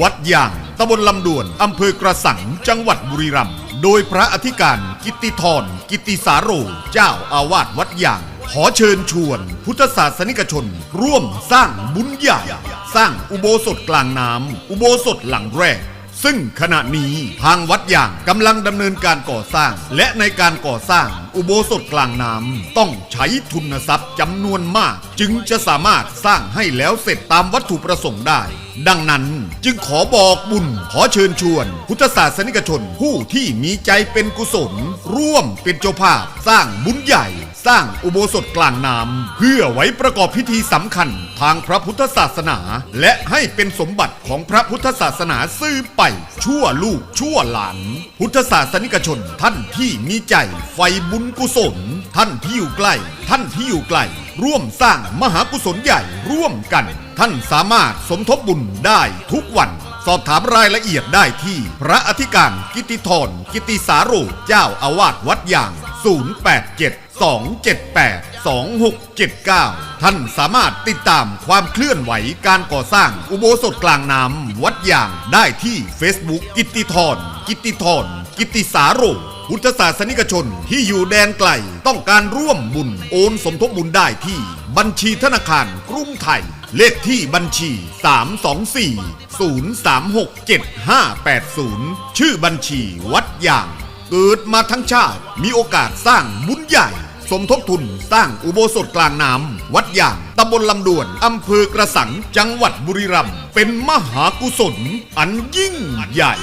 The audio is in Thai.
วัดยางตำบลลำดวน อำเภอกระสัง จังหวัดบุรีรัมย์ โดยพระอธิการกิติธร กิตติสาโร เจ้าอาวาสวัดยาง ขอเชิญชวน พุทธศาสนิกชน ร่วมสร้างบุญใหญ่ สร้างอุโบสถกลางน้ำ อุโบสถหลังแรก ซึ่งขณะนี้ทางวัดอย่างกำลังดำเนินการก่อสร้าง และในการก่อสร้างอุโบสถกลางน้ำต้องใช้ทุนทรัพย์จำนวนมาก จึงจะสามารถสร้างให้แล้วเสร็จตามวัตถุประสงค์ได้ ดังนั้นจึงขอบอกบุญขอเชิญชวน พุทธศาสนิกชนผู้ที่มีใจเป็นกุศล ร่วมเป็นเจ้าภาพสร้างบุญใหญ่ สร้างอุโบสถกลางน้ำเพื่อไว้ประกอบพิธีสำคัญทางพระพุทธศาสนา และให้เป็นสมบัติของพระพุทธศาสนาซื้อไป ชั่วลูกชั่วหลาน พุทธศาสนิกชนท่านที่มีใจไฟบุญกุศล ท่านที่อยู่ใกล้ ท่านที่อยู่ไกลร่วมสร้างมหากุศลใหญ่ร่วมกัน ท่านสามารถสมทบบุญได้ทุกวัน สอบถามรายละเอียดได้ที่ พระอธิการกิติธรกิติสาโรเจ้าอาวาสวัดยาง 087 278 2679 ท่านสามารถติดตามความเคลื่อนไหวการก่อสร้างอุโบสถกลางน้ำวัดยางได้ที่ Facebook กิตติธรกิตติธรกิติสาโรพุทธศาสนิกชนที่อยู่แดนไกลต้องการร่วมบุญโอนสมทบบุญได้ที่ บัญชีธนาคารกรุงไทย เลขที่บัญชี 324 036 7580 ชื่อบัญชีวัดยาง เกิดมาทั้งชาติมีโอกาสสร้างบุญใหญ่ สมทบทุนสร้างอุโบสถกลางน้ำวัดยางตำบลลำดวนอำเภอกระสังจังหวัดบุรีรัมย์เป็นมหากุศลอันยิ่งใหญ่